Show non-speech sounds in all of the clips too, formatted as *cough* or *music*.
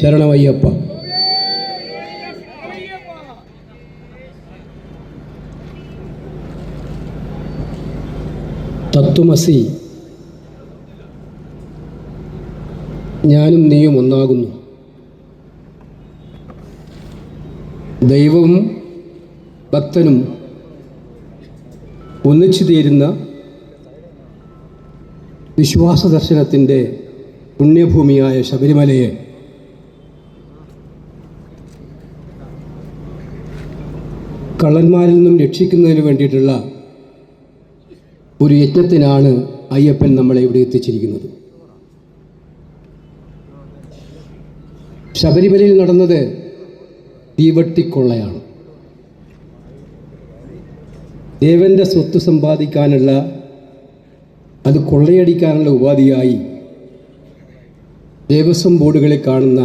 ശരണമയ്യപ്പ. തത്വമസി. ഞാനും നീയും ഒന്നാകുന്നു. ദൈവവും ഭക്തനും ഒന്നിച്ചു തീരുന്ന വിശ്വാസ ദർശനത്തിന്റെ പുണ്യഭൂമിയായ ശബരിമലയെ കള്ളന്മാരിൽ നിന്നും രക്ഷിക്കുന്നതിന് വേണ്ടിയിട്ടുള്ള ഒരു യജ്ഞത്തിനാണ് അയ്യപ്പൻ നമ്മളെ ഇവിടെ എത്തിച്ചിരിക്കുന്നത്. ശബരിമലയിൽ നടന്നത് തീവട്ടിക്കൊള്ളയാണ്. ദേവന്റെ സ്വത്ത് സമ്പാദിക്കാനുള്ള അത് കൊള്ളയടിക്കാനുള്ള ഉപാധിയായി ദേവസ്വം ബോർഡുകളെ കാണുന്ന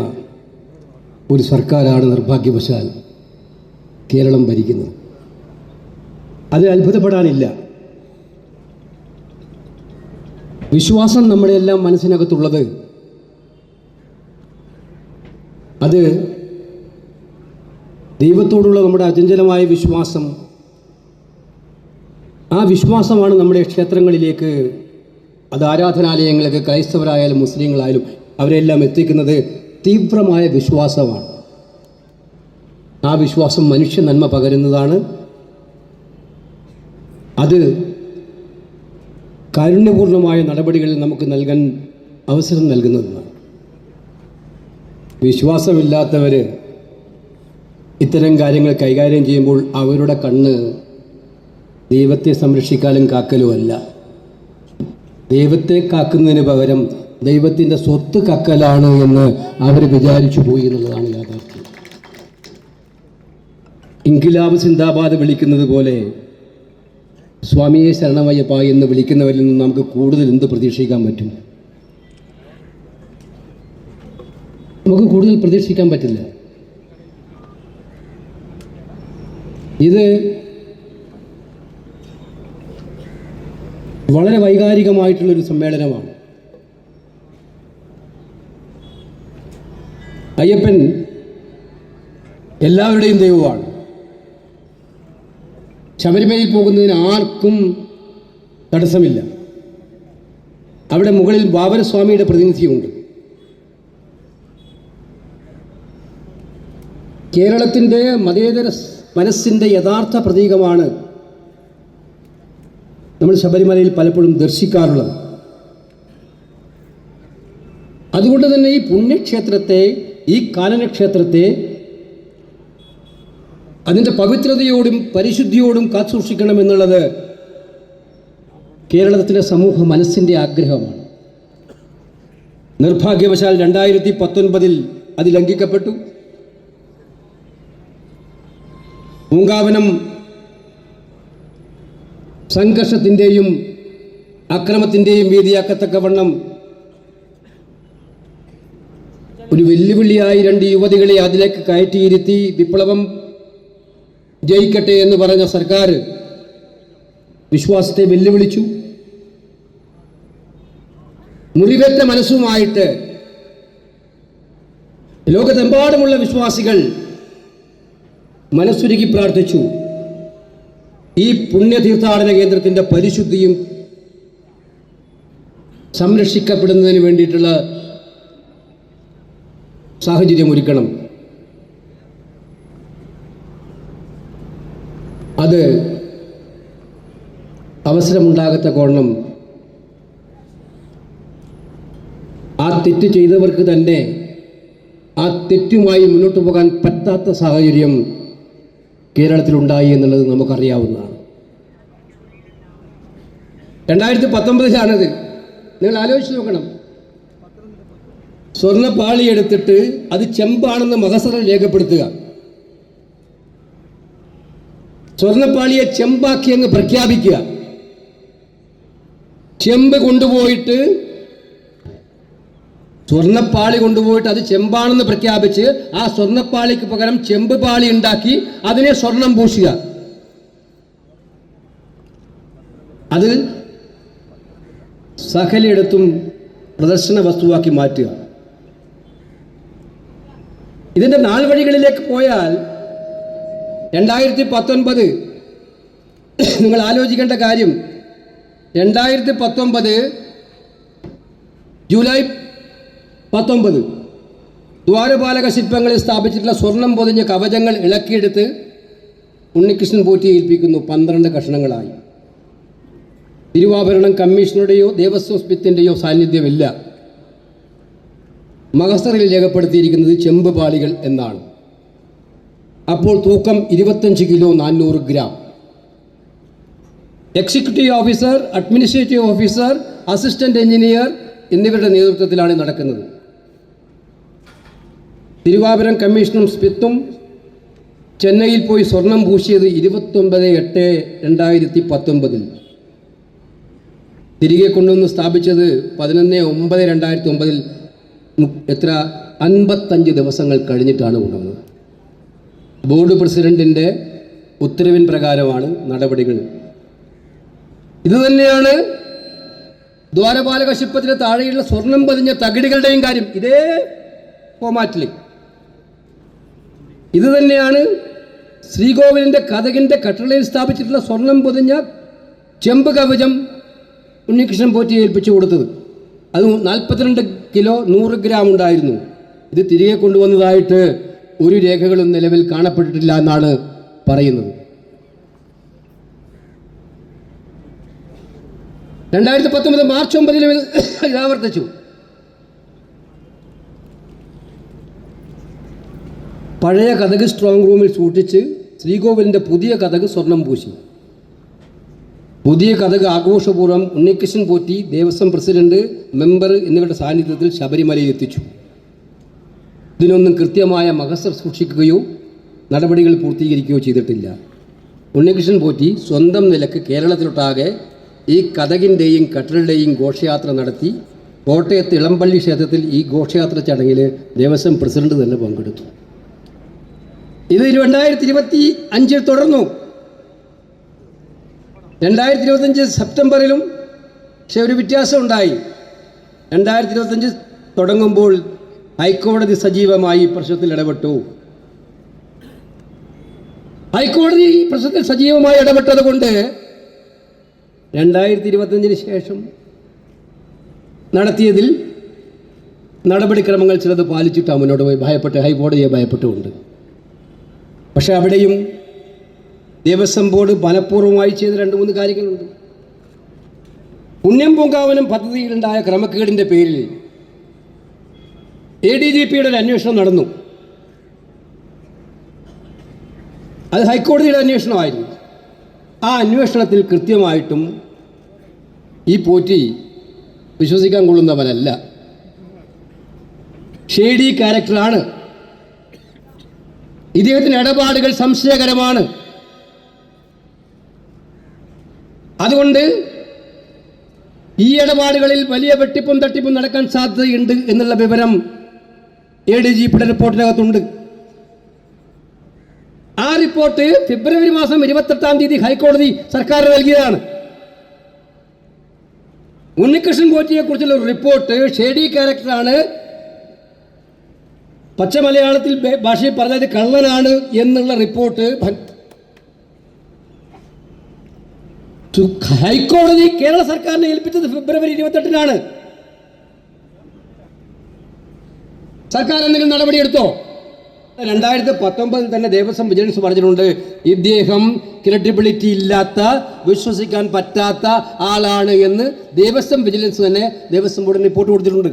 ഒരു സർക്കാരാണ് നിർഭാഗ്യവശാൽ കേരളം ഭരിക്കുന്നത് അതിൽ അത്ഭുതപ്പെടാനില്ല. വിശ്വാസം നമ്മളെല്ലാം മനസ്സിനകത്തുള്ളത് അത് ദൈവത്തോടുള്ള നമ്മുടെ അചഞ്ചലമായ വിശ്വാസം ആ വിശ്വാസമാണ് നമ്മുടെ ക്ഷേത്രങ്ങളിലേക്ക് അത് ആരാധനാലയങ്ങളിലേക്ക് ക്രൈസ്തവരായാലും മുസ്ലിങ്ങളായാലും അവരെല്ലാം എത്തിക്കുന്നത് തീവ്രമായ വിശ്വാസമാണ്. ആ വിശ്വാസം മനുഷ്യ നന്മ പകരുന്നതാണ്. അത് കാരുണ്യപൂർണമായ നടപടികളിൽ നമുക്ക് നൽകാൻ അവസരം നൽകുന്നതാണ്. വിശ്വാസമില്ലാത്തവർ ഇത്തരം കാര്യങ്ങൾ കൈകാര്യം ചെയ്യുമ്പോൾ അവരുടെ കണ്ണ് ദൈവത്തെ സംരക്ഷിക്കാനും കാക്കലുമല്ല ദൈവത്തെ കാക്കുന്നതിന് പകരം ദൈവത്തിന്റെ സ്വത്ത് കക്കലാണ് എന്ന് അവർ വിചാരിച്ചു പോയി എന്നുള്ളതാണ് യാഥാർത്ഥ്യം. ഇൻകിലാബ് സിന്ദാബാദ് വിളിക്കുന്നത് പോലെ സ്വാമിയെ ശരണമയ്യപ്പ എന്ന് വിളിക്കുന്നവരിൽ നിന്ന് നമുക്ക് കൂടുതൽ എന്ത് പ്രതീക്ഷിക്കാൻ പറ്റും? നമുക്ക് കൂടുതൽ പ്രതീക്ഷിക്കാൻ പറ്റില്ല. ഇത് വളരെ വൈകാരികമായിട്ടുള്ളൊരു സമ്മേളനമാണ്. അയ്യപ്പൻ എല്ലാവരുടെയും ദൈവമാണ്. ശബരിമലയിൽ പോകുന്നതിന് ആർക്കും തടസ്സമില്ല. അവിടെ മുകളിൽ ബാബരസ്വാമിയുടെ പ്രതിനിധിയുണ്ട്. കേരളത്തിന്റെ മതേതര മനസ്സിന്റെ യഥാർത്ഥ പ്രതീകമാണ് നമ്മൾ ശബരിമലയിൽ പലപ്പോഴും ദർശിക്കാറുള്ളത്. അതുകൊണ്ട് തന്നെ ഈ പുണ്യക്ഷേത്രത്തെ ഈ കാനനക്ഷേത്രത്തെ അതിന്റെ പവിത്രതയോടും പരിശുദ്ധിയോടും കാത്തുസൂക്ഷിക്കണമെന്നുള്ളത് കേരളത്തിലെ സമൂഹ മനസ്സിന്റെ ആഗ്രഹമാണ്. നിർഭാഗ്യവശാൽ രണ്ടായിരത്തി പത്തൊൻപതിൽ അത് ലംഘിക്കപ്പെട്ടു. പൂങ്കാവനം സംഘർഷത്തിന്റെയും അക്രമത്തിന്റെയും വീതിയാക്കത്തക്കവണ്ണം ഒരു വെല്ലുവിളിയായി രണ്ട് യുവതികളെ അതിലേക്ക് കയറ്റിയിരുത്തി വിപ്ലവം ജയിക്കട്ടെ എന്ന് പറഞ്ഞ സർക്കാർ വിശ്വാസത്തെ വെല്ലുവിളിച്ചു. മുറിവേറ്റ മനസ്സുമായിട്ട് ലോകത്തെമ്പാടുമുള്ള വിശ്വാസികൾ മനസ്സുരുക്കി പ്രാർത്ഥിച്ചു. ഈ പുണ്യതീർത്ഥാടന കേന്ദ്രത്തിന്റെ പരിശുദ്ധിയും സംരക്ഷിക്കപ്പെടുന്നതിന് വേണ്ടിയിട്ടുള്ള സാഹചര്യം ഒരുക്കണം അത് അവസരമുണ്ടാകത്ത കോണം ആ തെറ്റ് ചെയ്തവർക്ക് തന്നെ ആ തെറ്റുമായി മുന്നോട്ട് പോകാൻ പറ്റാത്ത സാഹചര്യം കേരളത്തിലുണ്ടായി എന്നുള്ളത് നമുക്കറിയാവുന്നതാണ്. രണ്ടായിരത്തി പത്തൊമ്പതിലാണത്. നിങ്ങൾ ആലോചിച്ച് നോക്കണം. സ്വർണപ്പാളി എടുത്തിട്ട് അത് ചെമ്പാണെന്ന് മഹസറിൽ രേഖപ്പെടുത്തുക. സ്വർണപ്പാളിയെ ചെമ്പാക്കി അങ്ങ് പ്രഖ്യാപിക്കുക. ചെമ്പ് കൊണ്ടുപോയിട്ട് സ്വർണപ്പാളി കൊണ്ടുപോയിട്ട് അത് ചെമ്പാണെന്ന് പ്രഖ്യാപിച്ച് ആ സ്വർണപ്പാളിക്ക് പകരം ചെമ്പ് പാളി ഉണ്ടാക്കി അതിനെ സ്വർണം പൂശുക. അത് സകലയിടത്തും പ്രദർശന വസ്തുവാക്കി മാറ്റുക. ഇതിന്റെ നാൾ വഴികളിലേക്ക് പോയാൽ രണ്ടായിരത്തി പത്തൊൻപത് നിങ്ങൾ ആലോചിക്കേണ്ട കാര്യം രണ്ടായിരത്തി പത്തൊൻപത് ജൂലൈ പത്തൊമ്പത് ദ്വാരപാലക ശില്പങ്ങളിൽ സ്ഥാപിച്ചിട്ടുള്ള സ്വർണം പൊതിഞ്ഞ കവചങ്ങൾ ഇളക്കിയെടുത്ത് ഉണ്ണികൃഷ്ണൻ പോറ്റി ഏൽപ്പിക്കുന്നു. പന്ത്രണ്ട് കഷണങ്ങളായി. തിരുവാഭരണം കമ്മീഷണറുടെയോ ദേവസ്വം സ്മിത്തിന്റെയോ സാന്നിധ്യമില്ല. മഹസറിൽ രേഖപ്പെടുത്തിയിരിക്കുന്നത് ചെമ്പ് പാളികൾ എന്നാണ്. അപ്പോൾ തൂക്കം ഇരുപത്തഞ്ച് കിലോ നാനൂറ് gram. Executive officer administrative officer assistant engineer എന്നിവരുടെ നേതൃത്വത്തിലാണ് നടക്കുന്നത്. തിരുവാപുരം കമ്മീഷനും സ്പിത്തും ചെന്നൈയിൽ പോയി സ്വർണം പൂശിയത് ഇരുപത്തൊമ്പത് എട്ട് രണ്ടായിരത്തി പത്തൊമ്പതിൽ തിരികെ കൊണ്ടുവന്ന് സ്ഥാപിച്ചത് പതിനൊന്ന് ഒമ്പത് രണ്ടായിരത്തി ഒമ്പതിൽ എത്ര? അൻപത്തഞ്ച് ദിവസങ്ങൾ കഴിഞ്ഞിട്ടാണ് കൊണ്ടുവന്നത്. ബോർഡ് പ്രസിഡന്റിന്റെ ഉത്തരവിൻ പ്രകാരമാണ് നടപടികൾ. ഇതുതന്നെയാണ് ദ്വാരപാലക ശില്പത്തിന് താഴെയുള്ള സ്വർണം പതിഞ്ഞ തകിടുകളുടെയും കാര്യം. ഇതേ ഫോമാറ്റിൽ ഇത് തന്നെയാണ് ശ്രീകോവിലിന്റെ കഥകിന്റെ കട്ടളയിൽ സ്ഥാപിച്ചിട്ടുള്ള സ്വർണം പൊതിഞ്ഞ ചെമ്പ് കവചം ഉണ്ണികൃഷ്ണൻ പോറ്റി ഏൽപ്പിച്ചു കൊടുത്തത്. അത് നാൽപ്പത്തിരണ്ട് കിലോ നൂറ് ഗ്രാം ഉണ്ടായിരുന്നു. ഇത് തിരികെ കൊണ്ടുവന്നതായിട്ട് ഒരു രേഖകളും നിലവിൽ കാണപ്പെട്ടിട്ടില്ല എന്നാണ് പറയുന്നത്. രണ്ടായിരത്തി പത്തൊമ്പത് മാർച്ച് ഒമ്പതിലും *coughs* ഇത് ആവർത്തിച്ചു. പഴയ കഥക് സ്ട്രോങ് റൂമിൽ സൂക്ഷിച്ച് ശ്രീകോവിലിന്റെ പുതിയ കഥക് സ്വർണം പൂശി. പുതിയ കഥക് ആഘോഷപൂർവം ഉണ്ണികൃഷ്ണൻ പോറ്റി ദേവസ്വം പ്രസിഡന്റ് മെമ്പർ എന്നിവരുടെ സാന്നിധ്യത്തിൽ ശബരിമലയിൽ എത്തിച്ചു. ഇതിനൊന്നും കൃത്യമായ മഹസർ സൂക്ഷിക്കുകയോ നടപടികൾ പൂർത്തീകരിക്കുകയോ ചെയ്തിട്ടില്ല. ഉണ്ണികൃഷ്ണൻ പോറ്റി സ്വന്തം നിലയ്ക്ക് കേരളത്തിലൊട്ടാകെ ഈ കഥകിന്റെയും കട്ടലിന്റെയും ഘോഷയാത്ര നടത്തി കോട്ടയത്ത് ഇളമ്പള്ളി ക്ഷേത്രത്തിൽ ഈ ഘോഷയാത്ര ചടങ്ങിൽ ദേവസ്വം പ്രസിഡന്റ് തന്നെ പങ്കെടുത്തു. ഇത് രണ്ടായിരത്തി ഇരുപത്തി അഞ്ചിൽ തുടർന്നു. രണ്ടായിരത്തി ഇരുപത്തഞ്ച് സെപ്റ്റംബറിലും പക്ഷെ ഒരു വ്യത്യാസം ഉണ്ടായി രണ്ടായിരത്തി ഇരുപത്തഞ്ച് തുടങ്ങുമ്പോൾ ഹൈക്കോടതി സജീവമായി പ്രശ്നത്തിൽ ഇടപെട്ടു. ഹൈക്കോടതി ഈ പ്രശ്നത്തിൽ സജീവമായി ഇടപെട്ടത് കൊണ്ട് രണ്ടായിരത്തി ഇരുപത്തഞ്ചിന് ശേഷം നടത്തിയതിൽ നടപടിക്രമങ്ങൾ ചിലത് പാലിച്ചിട്ടാണ് മുന്നോട്ട് പോയി. ഭയപ്പെട്ട് ഹൈക്കോടതിയെ ഭയപ്പെട്ടുകൊണ്ട്. പക്ഷെ അവിടെയും ദേവസ്വം ബോർഡ് മനഃപൂർവമായി ചെയ്ത രണ്ട് മൂന്ന് കാര്യങ്ങളുണ്ട്. പുണ്യം പൂങ്കാവനം പദ്ധതിയിലുണ്ടായ ക്രമക്കേടിന്റെ പേരിൽ എ ഡി ജി പിയുടെ ഒരു അന്വേഷണം നടന്നു. അത് ഹൈക്കോടതിയുടെ അന്വേഷണമായിരുന്നു. ആ അന്വേഷണത്തിൽ കൃത്യമായിട്ടും ഈ പോറ്റി വിശ്വസിക്കാൻ കൊള്ളുന്നവനല്ല. ഷേഡി ക്യാരക്ടറാണ്. ഇദ്ദേഹത്തിന്റെ ഇടപാടുകൾ സംശയകരമാണ്. അതുകൊണ്ട് ഈ ഇടപാടുകളിൽ വലിയ വെട്ടിപ്പും തട്ടിപ്പും നടക്കാൻ സാധ്യതയുണ്ട് എന്നുള്ള വിവരം എ ഡി ജി പിയുടെ റിപ്പോർട്ടിനകത്തുണ്ട് ആ റിപ്പോർട്ട് ഫെബ്രുവരി മാസം ഇരുപത്തെട്ടാം തീയതി ഹൈക്കോടതി സർക്കാർ നൽകിയതാണ്. ഉണ്ണികൃഷ്ണൻ പോറ്റിയെ കുറിച്ചുള്ള ഒരു റിപ്പോർട്ട് ഷേഡി ക്യാരക്ടറാണ്. പച്ച മലയാളത്തിൽ ഭാഷയിൽ പറഞ്ഞത് കള്ളനാണ് എന്നുള്ള റിപ്പോർട്ട് ഹൈക്കോടതി കേരള സർക്കാരിനെ ഏൽപ്പിച്ചത് ഫെബ്രുവരി ഇരുപത്തെട്ടിനാണ്. സർക്കാർ എന്തെങ്കിലും നടപടിയെടുത്തോ? രണ്ടായിരത്തി പത്തൊമ്പതിൽ തന്നെ ദേവസ്വം വിജിലൻസ് പറഞ്ഞിട്ടുണ്ട് ഇദ്ദേഹം ക്രെഡിബിലിറ്റി ഇല്ലാത്ത വിശ്വസിക്കാൻ പറ്റാത്ത ആളാണ് എന്ന് ദേവസ്വം വിജിലൻസ് തന്നെ ദേവസ്വം ബോർഡിന് റിപ്പോർട്ട് കൊടുത്തിട്ടുണ്ട്.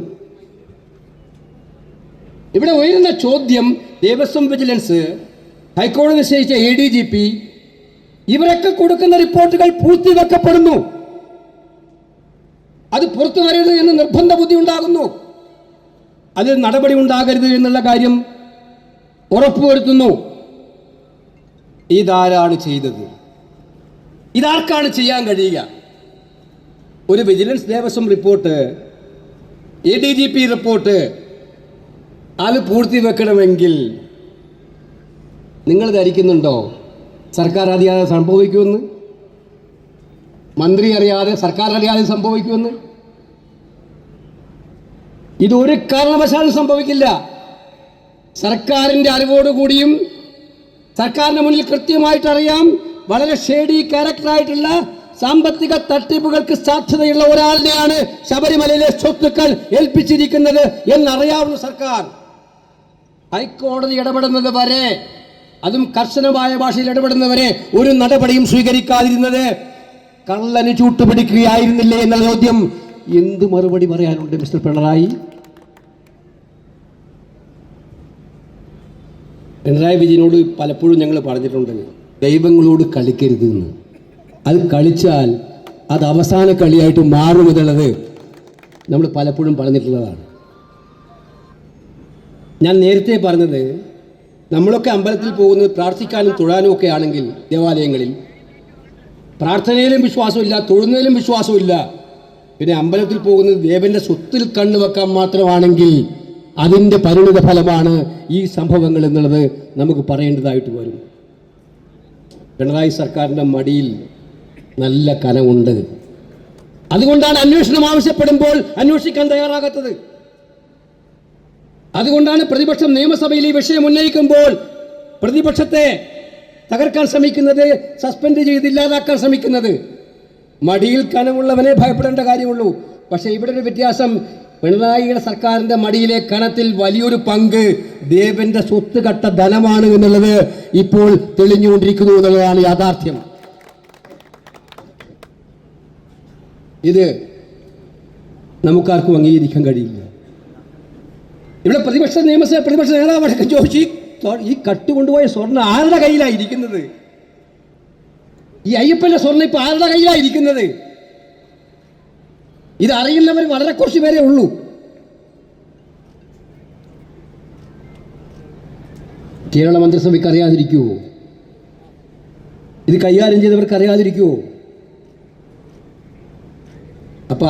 ഇവിടെ ഉയരുന്ന ചോദ്യം ദേവസ്വം വിജിലൻസ് ഹൈക്കോടതി നിശ്ചയിച്ച എ ഡി ജി പി ഇവരൊക്കെ കൊടുക്കുന്ന റിപ്പോർട്ടുകൾ പൂർത്തിവെക്കപ്പെടുന്നു അത് പുറത്തു വരരുത് എന്ന് നിർബന്ധ ബുദ്ധി ഉണ്ടാകുന്നു. അതിൽ നടപടി ഉണ്ടാകരുത് എന്നുള്ള കാര്യം ഉറപ്പുവരുത്തുന്നു. ഇതാരാണ് ചെയ്തത്? ഇതാർക്കാണ് ചെയ്യാൻ കഴിയുക? ഒരു vigilance Devaswom report A D G P report അത് പൂർത്തിവെക്കണമെങ്കിൽ നിങ്ങൾ ധരിക്കുന്നുണ്ടോ? സർക്കാർ അറിയാതെ സംഭവിക്കുമെന്ന്? മന്ത്രി അറിയാതെ സർക്കാർ അറിയാതെ സംഭവിക്കുമെന്ന്? ഇതൊരു കാരണവശാലും സംഭവിക്കില്ല. സർക്കാരിന്റെ അറിവോടുകൂടിയും സർക്കാരിന്റെ മുന്നിൽ കൃത്യമായിട്ട് അറിയാം വളരെ ഷേഡി ക്യാരക്ടറായിട്ടുള്ള സാമ്പത്തിക തട്ടിപ്പുകൾക്ക് സാധ്യതയുള്ള ഒരാളിനെയാണ് ശബരിമലയിലെ സ്വത്തുക്കൾ ഏൽപ്പിച്ചിരിക്കുന്നത് എന്നറിയാവുന്ന സർക്കാർ. ഹൈക്കോടതി ഇടപെടുന്നത് വരെ അതും കർശനമായ ഭാഷയിൽ ഇടപെടുന്നവരെ ഒരു നടപടിയും സ്വീകരിക്കാതിരുന്നത് കള്ളന് ചൂട്ടുപിടിക്കുകയായിരുന്നില്ലേ എന്നുള്ള ചോദ്യം എന്ത് മറുപടി പറയാനുണ്ട് മിസ്റ്റർ പിണറായി? പിണറായി വിജയനോട് പലപ്പോഴും ഞങ്ങൾ പറഞ്ഞിട്ടുണ്ട് ദൈവങ്ങളോട് കളിക്കരുത് എന്ന് അത് കളിച്ചാൽ അത് അവസാന കളിയായിട്ട് മാറുമെന്നുള്ളത് നമ്മൾ പലപ്പോഴും പറഞ്ഞിട്ടുള്ളതാണ്. ഞാൻ നേരത്തെ പറഞ്ഞത് നമ്മളൊക്കെ അമ്പലത്തിൽ പോകുന്നത് പ്രാർത്ഥിക്കാനും തൊഴാനും ഒക്കെ ആണെങ്കിൽ ദേവാലയങ്ങളിൽ പ്രാർത്ഥനയിലും വിശ്വാസമില്ല തൊഴുന്നതിലും വിശ്വാസമില്ല. പിന്നെ അമ്പലത്തിൽ പോകുന്നത് ദേവന്റെ സ്വത്തിൽ കണ്ണു വെക്കാൻ മാത്രമാണെങ്കിൽ അതിന്റെ പരിണിത ഫലമാണ് ഈ സംഭവങ്ങൾ എന്നുള്ളത് നമുക്ക് പറയേണ്ടതായിട്ട് വരും. പിണറായി സർക്കാരിന്റെ മടിയിൽ നല്ല കനമുണ്ട്. അതുകൊണ്ടാണ് അന്വേഷണം ആവശ്യപ്പെടുമ്പോൾ അന്വേഷിക്കാൻ തയ്യാറാകാത്തത്. അതുകൊണ്ടാണ് പ്രതിപക്ഷം നിയമസഭയിൽ ഈ വിഷയം ഉന്നയിക്കുമ്പോൾ പ്രതിപക്ഷത്തെ തകർക്കാൻ ശ്രമിക്കുന്നത് സസ്പെൻഡ് ചെയ്ത് ഇല്ലാതാക്കാൻ ശ്രമിക്കുന്നത്. മടിയിൽ കനമുള്ളവനെ ഭയപ്പെടേണ്ട കാര്യമുള്ളൂ. പക്ഷേ ഇവിടെ ഒരു വ്യത്യാസം. പിണറായിയുടെ സർക്കാരിന്റെ മടിയിലെ കനത്തിൽ വലിയൊരു പങ്ക് ദേവന്റെ സ്വത്ത് കട്ട ധനമാണ് എന്നുള്ളത് ഇപ്പോൾ തെളിഞ്ഞുകൊണ്ടിരിക്കുന്നു എന്നുള്ളതാണ് യാഥാർത്ഥ്യം. ഇത് നമുക്കാർക്കും അംഗീകരിക്കാൻ കഴിയില്ല. ഇവിടെ പ്രതിപക്ഷ നിയമസഭ പ്രതിപക്ഷ നേതാവ് ചോദിച്ചു ഈ കട്ടുകൊണ്ടുപോയ സ്വർണ ആരുടെ കയ്യിലാണ് ഇരിക്കുന്നത്? ഈ അയ്യപ്പന്റെ സ്വർണം ഇപ്പൊ ആരുടെ കയ്യിലായിരിക്കുന്നത് ഇത് അറിയുന്നവർ വളരെ കുറച്ച് പേരെ ഉള്ളൂ. കേരള മന്ത്രിസഭയ്ക്ക് അറിയാതിരിക്കുമോ ഇത് കൈകാര്യം ചെയ്തവർക്ക് അറിയാതിരിക്കുമോ അപ്പൊ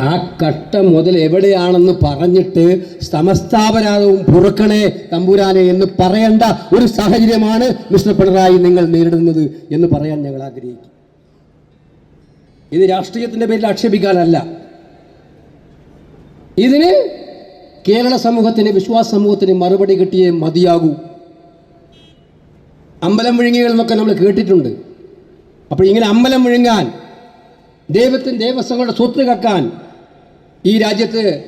ആ കട്ട മുതൽ എവിടെയാണെന്ന് പറഞ്ഞിട്ട് സമസ്താപരാധവും പുറക്കണേ തമ്പുരാനെ എന്ന് പറയേണ്ട ഒരു സാഹചര്യമാണ് മിസ്റ്റർ പിണറായി നിങ്ങൾ നേരിടുന്നത് എന്ന് പറയാൻ ഞങ്ങൾ ആഗ്രഹിക്കും. ഇത് രാഷ്ട്രീയത്തിന്റെ പേരിൽ ആക്ഷേപിക്കാനല്ല. ഇതിന് കേരള സമൂഹത്തിന് വിശ്വാസ സമൂഹത്തിന് മറുപടി കിട്ടിയേ മതിയാകൂ. അമ്പലം വിഴുങ്ങികൾ എന്നൊക്കെ നമ്മൾ കേട്ടിട്ടുണ്ട്. അപ്പോൾ ഇങ്ങനെ അമ്പലം വിഴുങ്ങാൻ ദൈവത്തിന്റെ ദേവസ്വങ്ങളുടെ സ്വത്ത് കക്കാൻ ഈ രാജ്യത്ത്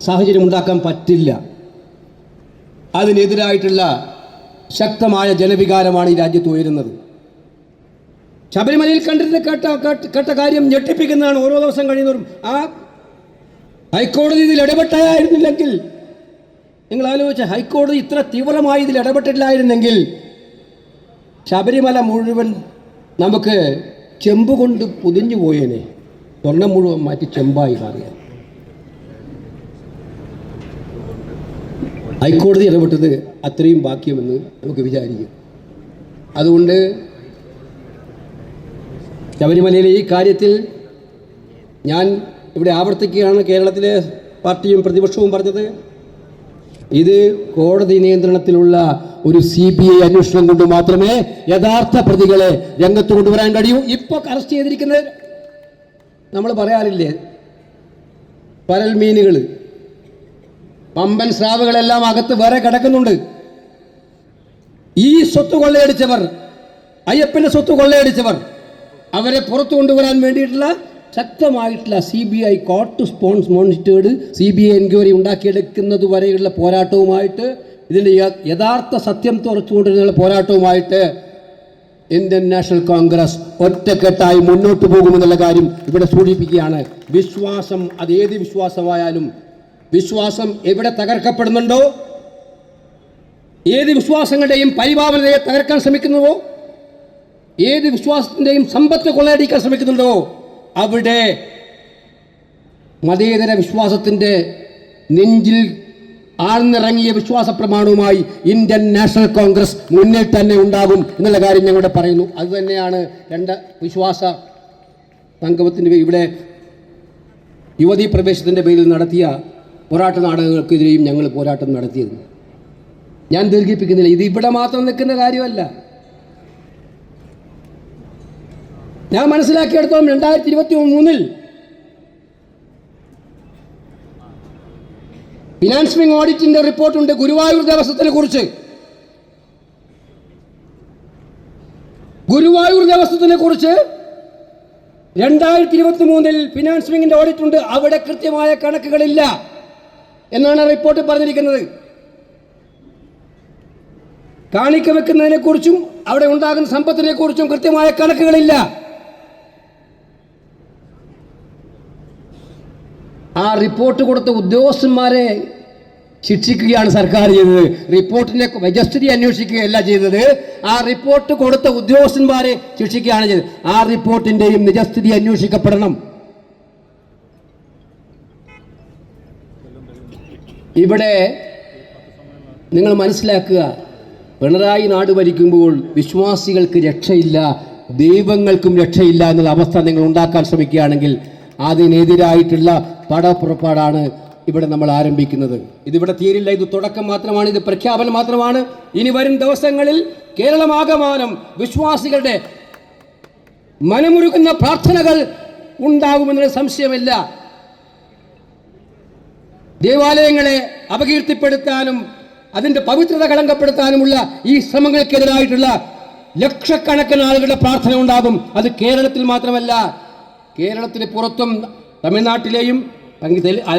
സാഹചര്യം ഉണ്ടാക്കാൻ പറ്റില്ല. അതിനെതിരായിട്ടുള്ള ശക്തമായ ജനവികാരമാണ് ഈ രാജ്യത്ത് ഉയരുന്നത്. ശബരിമലയിൽ കണ്ടിരുന്ന കേട്ട കേട്ട- കാര്യം ഞെട്ടിപ്പിക്കുന്നതാണ് ഓരോ ദിവസം കഴിയുന്നവരും ആ ഹൈക്കോടതി ഇതിൽ ഇടപെട്ടായിരുന്നില്ലെങ്കിൽ നിങ്ങൾ ആലോചിച്ച ഹൈക്കോടതി ഇത്ര തീവ്രമായി ഇതിൽ ഇടപെട്ടില്ലായിരുന്നെങ്കിൽ ശബരിമല മുഴുവൻ നമുക്ക് ചെമ്പ് കൊണ്ട് പൊതിഞ്ഞു പോയേനെ. സ്വർണം മുഴുവൻ മാറ്റി ചെമ്പായി മാറിയ. ഹൈക്കോടതി ഇടപെട്ടത് അത്രയും ബാക്കിയുമെന്ന് നമുക്ക് വിചാരിക്കും. അതുകൊണ്ട് ശബരിമലയിലെ ഈ കാര്യത്തിൽ ഞാൻ ഇവിടെ ആവർത്തിക്കുകയാണ് കേരളത്തിലെ പാർട്ടിയും പ്രതിപക്ഷവും പറഞ്ഞത്. ഇത് കോടതി നിയന്ത്രണത്തിലുള്ള ഒരു സി ബി ഐ അന്വേഷണം കൊണ്ട് മാത്രമേ യഥാർത്ഥ പ്രതികളെ രംഗത്ത് കൊണ്ടുവരാൻ കഴിയൂ. ഇപ്പൊ അറസ്റ്റ് ചെയ്തിരിക്കുന്നത് നമ്മൾ പറയാറില്ലേ? പരൽ മീനുകൾ. പമ്പൻ സ്രാവുകളെല്ലാം അകത്ത് വേറെ കിടക്കുന്നുണ്ട്. ഈ സ്വത്ത് കൊള്ളയടിച്ചവർ അയ്യപ്പന്റെ സ്വത്ത് കൊള്ളയടിച്ചവർ അവരെ പുറത്തു കൊണ്ടുവരാൻ വേണ്ടിയിട്ടുള്ള ശക്തമായിട്ടുള്ള C B I court സ്പോൺസ് monitored C B I enquiry ഉണ്ടാക്കിയെടുക്കുന്നത് വരെയുള്ള പോരാട്ടവുമായിട്ട് ഇതിന്റെ യഥാർത്ഥ സത്യം തുറച്ചുകൊണ്ടിരുന്ന പോരാട്ടവുമായിട്ട് ഇന്ത്യൻ നാഷണൽ കോൺഗ്രസ് ഒറ്റക്കെട്ടായി മുന്നോട്ട് പോകുമെന്നുള്ള കാര്യം ഇവിടെ സൂചിപ്പിക്കുകയാണ്. വിശ്വാസം അത് ഏത് വിശ്വാസമായാലും വിശ്വാസം എവിടെ തകർക്കപ്പെടുന്നുണ്ടോ ഏത് വിശ്വാസങ്ങളുടെയും പരിഭാവനതയെ തകർക്കാൻ ശ്രമിക്കുന്നുവോ ഏത് വിശ്വാസത്തിന്റെയും സമ്പത്ത് കൊള്ളയടിക്കാൻ ശ്രമിക്കുന്നുണ്ടോ അവിടെ മതേതര വിശ്വാസത്തിന്റെ നെഞ്ചിൽ ആഴ്ന്നിറങ്ങിയ വിശ്വാസ പ്രമാണവുമായി ഇന്ത്യൻ നാഷണൽ കോൺഗ്രസ് മുന്നിൽ തന്നെ ഉണ്ടാകും എന്നുള്ള കാര്യം ഞങ്ങളുടെ പറയുന്നു. അതുതന്നെയാണ് രണ്ട് വിശ്വാസ സംഗമത്തിന്റെ ഇവിടെ യുവതീ പ്രവേശത്തിന്റെ പേരിൽ നടത്തിയ പോരാട്ട നാടകങ്ങൾക്കെതിരെയും ഞങ്ങൾ പോരാട്ടം നടത്തിയത്. ഞാൻ ദീർഘിപ്പിക്കുന്നില്ല. ഇത് ഇവിടെ മാത്രം നിൽക്കുന്ന കാര്യമല്ല. ഞാൻ മനസ്സിലാക്കിയെടുത്തോളം രണ്ടായിരത്തി ഇരുപത്തി മൂന്നിൽ ഫിനാൻസ് വിങ് ഓഡിറ്റിന്റെ റിപ്പോർട്ടുണ്ട് ഗുരുവായൂർ ദേവസ്വത്തിനെ കുറിച്ച്. ഗുരുവായൂർ ദേവസ്വത്തിനെ കുറിച്ച് രണ്ടായിരത്തി ഇരുപത്തി മൂന്നിൽ ഫിനാൻസ് വിങ്ങിന്റെ ഓഡിറ്റ് ഉണ്ട്. അവിടെ കൃത്യമായ കണക്കുകളില്ല എന്നാണ് റിപ്പോർട്ട് പറഞ്ഞിരിക്കുന്നത്. കാണിക്ക വെക്കുന്നതിനെ കുറിച്ചും അവിടെ ഉണ്ടാകുന്ന സമ്പത്തിനെ കുറിച്ചും കൃത്യമായ കണക്കുകളില്ല. ആ റിപ്പോർട്ട് കൊടുത്ത ഉദ്യോഗസ്ഥന്മാരെ ശിക്ഷിക്കുകയാണ് സർക്കാർ ചെയ്തത്. റിപ്പോർട്ടിനെ വ്യജസ്ഥിതി അന്വേഷിക്കുകയല്ല ചെയ്തത്. ആ റിപ്പോർട്ട് കൊടുത്ത ഉദ്യോഗസ്ഥന്മാരെ ശിക്ഷിക്കുകയാണ് ചെയ്തത്. ആ റിപ്പോർട്ടിന്റെയും നിജസ്ഥിതി അന്വേഷിക്കപ്പെടണം. ഇവിടെ നിങ്ങൾ മനസ്സിലാക്കുക പിണറായി നാട് ഭരിക്കുമ്പോൾ വിശ്വാസികൾക്ക് രക്ഷയില്ല ദൈവങ്ങൾക്കും രക്ഷയില്ല എന്നുള്ള അവസ്ഥ നിങ്ങൾ ഉണ്ടാക്കാൻ ശ്രമിക്കുകയാണെങ്കിൽ അതിനെതിരായിട്ടുള്ള പടപ്പുറപ്പാടാണ് ഇവിടെ നമ്മൾ ആരംഭിക്കുന്നത്. ഇതിവിടെ തീരില്ല ഇത് തുടക്കം മാത്രമാണ് ഇത് പ്രഖ്യാപനം മാത്രമാണ്. ഇനി വരും ദിവസങ്ങളിൽ കേരളമാകമാനം വിശ്വാസികളുടെ മനമുരുകുന്ന പ്രാർത്ഥനകൾ ഉണ്ടാകുമെന്നൊരു സംശയമില്ല. ദേവാലയങ്ങളെ അപകീർത്തിപ്പെടുത്താനും അതിന്റെ പവിത്രത കളങ്കപ്പെടുത്താനുമുള്ള ഈ ശ്രമങ്ങൾക്കെതിരായിട്ടുള്ള ലക്ഷക്കണക്കിന് ആളുകളുടെ പ്രാർത്ഥന ഉണ്ടാകും. അത് കേരളത്തിൽ മാത്രമല്ല കേരളത്തിന് പുറത്തും തമിഴ്നാട്ടിലെയും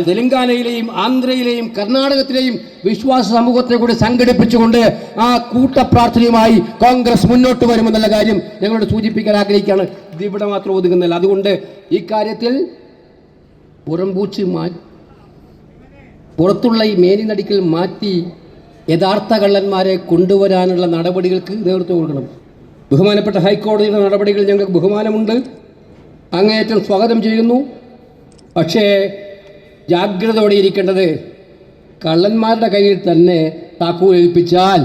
തെലങ്കാനയിലെയും ആന്ധ്രയിലെയും കർണാടകത്തിലെയും വിശ്വാസ സമൂഹത്തെ കൂടി സംഘടിപ്പിച്ചുകൊണ്ട് ആ കൂട്ടപ്രാർത്ഥനയുമായി കോൺഗ്രസ് മുന്നോട്ട് വരുമെന്നുള്ള കാര്യം ഞങ്ങളോട് സൂചിപ്പിക്കാൻ ആഗ്രഹിക്കുകയാണ്. ഇതിവിടെ മാത്രം ഒതുങ്ങുന്നില്ല. അതുകൊണ്ട് ഈ കാര്യത്തിൽ പുറംപൂച്ച് മാ പുറത്തുള്ള ഈ മേനി നടിക്കൽ മാറ്റി യഥാർത്ഥ കള്ളന്മാരെ കൊണ്ടുവരാനുള്ള നടപടികൾക്ക് നേതൃത്വം കൊടുക്കണം. ബഹുമാനപ്പെട്ട ഹൈക്കോടതിയുടെ നടപടികൾ ഞങ്ങൾക്ക് ബഹുമാനമുണ്ട്. അങ്ങേയറ്റം സ്വാഗതം ചെയ്യുന്നു. പക്ഷേ ജാഗ്രതയോടെ ഇരിക്കേണ്ടത് കള്ളന്മാരുടെ കയ്യിൽ തന്നെ താക്കൂൽ ഏൽപ്പിച്ചാൽ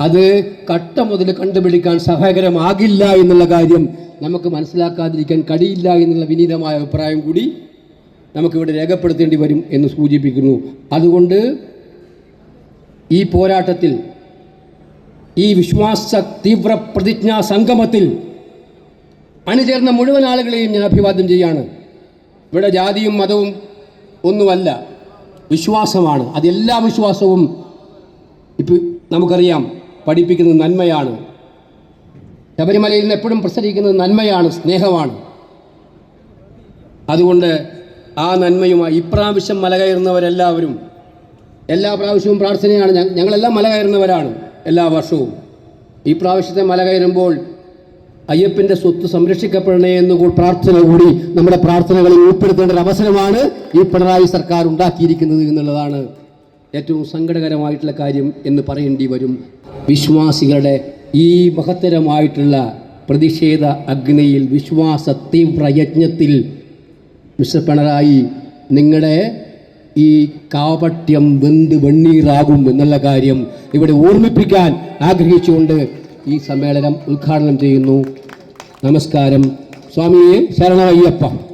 അത് കട്ട മുതൽ കണ്ടുപിടിക്കാൻ സഹായകരമാകില്ല എന്നുള്ള കാര്യം നമുക്ക് മനസ്സിലാക്കാതിരിക്കാൻ കഴിയില്ല എന്നുള്ള വിനീതമായ അഭിപ്രായം കൂടി നമുക്കിവിടെ രേഖപ്പെടുത്തേണ്ടി വരും എന്ന് സൂചിപ്പിക്കുന്നു. അതുകൊണ്ട് ഈ പോരാട്ടത്തിൽ ഈ വിശ്വാസ തീവ്ര പ്രതിജ്ഞാ സംഗമത്തിൽ അണിചേർന്ന മുഴുവൻ ആളുകളെയും ഞാൻ അഭിവാദ്യം ചെയ്യാണ്. ഇവിടെ ജാതിയും മതവും ഒന്നുമല്ല. വിശ്വാസമാണ്. അതെല്ലാ വിശ്വാസവും ഇപ്പം നമുക്കറിയാം. പഠിപ്പിക്കുന്നത് നന്മയാണ്. ശബരിമലയിൽ നിന്ന് എപ്പോഴും പ്രസരിക്കുന്നത് നന്മയാണ് സ്നേഹമാണ്. അതുകൊണ്ട് ആ നന്മയുമായി ഇപ്രാവശ്യം മല കയറുന്നവരെല്ലാവരും എല്ലാ പ്രാവശ്യവും പ്രാർത്ഥനയാണ്. ഞങ്ങളെല്ലാം മല കയറുന്നവരാണ് എല്ലാ വർഷവും. ഈ പ്രാവശ്യത്തെ മല കയറുമ്പോൾ അയ്യപ്പന്റെ സ്വത്ത് സംരക്ഷിക്കപ്പെടണേ എന്ന് പ്രാർത്ഥന കൂടി നമ്മുടെ പ്രാർത്ഥനകളിൽ ഉൾപ്പെടുത്തേണ്ട ഒരു അവസരമാണ് ഈ പിണറായി സർക്കാർ ഉണ്ടാക്കിയിരിക്കുന്നത് എന്നുള്ളതാണ് ഏറ്റവും സങ്കടകരമായിട്ടുള്ള കാര്യം എന്ന് പറയേണ്ടി വരും. വിശ്വാസികളുടെ ഈ മഹത്തരമായിട്ടുള്ള പ്രതിഷേധ അഗ്നിയിൽ വിശ്വാസ തീവ്ര യജ്ഞത്തിൽ മിസ്റ്റർ പിണറായി നിങ്ങളുടെ ഈ കാപട്യം വെന്ത് വെണ്ണീറാകും എന്നുള്ള കാര്യം ഇവിടെ ഓർമ്മിപ്പിക്കാൻ ആഗ്രഹിച്ചുകൊണ്ട് ഈ സമ്മേളനം ഉദ്ഘാടനം ചെയ്യുന്നു. നമസ്കാരം. സ്വാമിയെ ശരണമയ്യപ്പ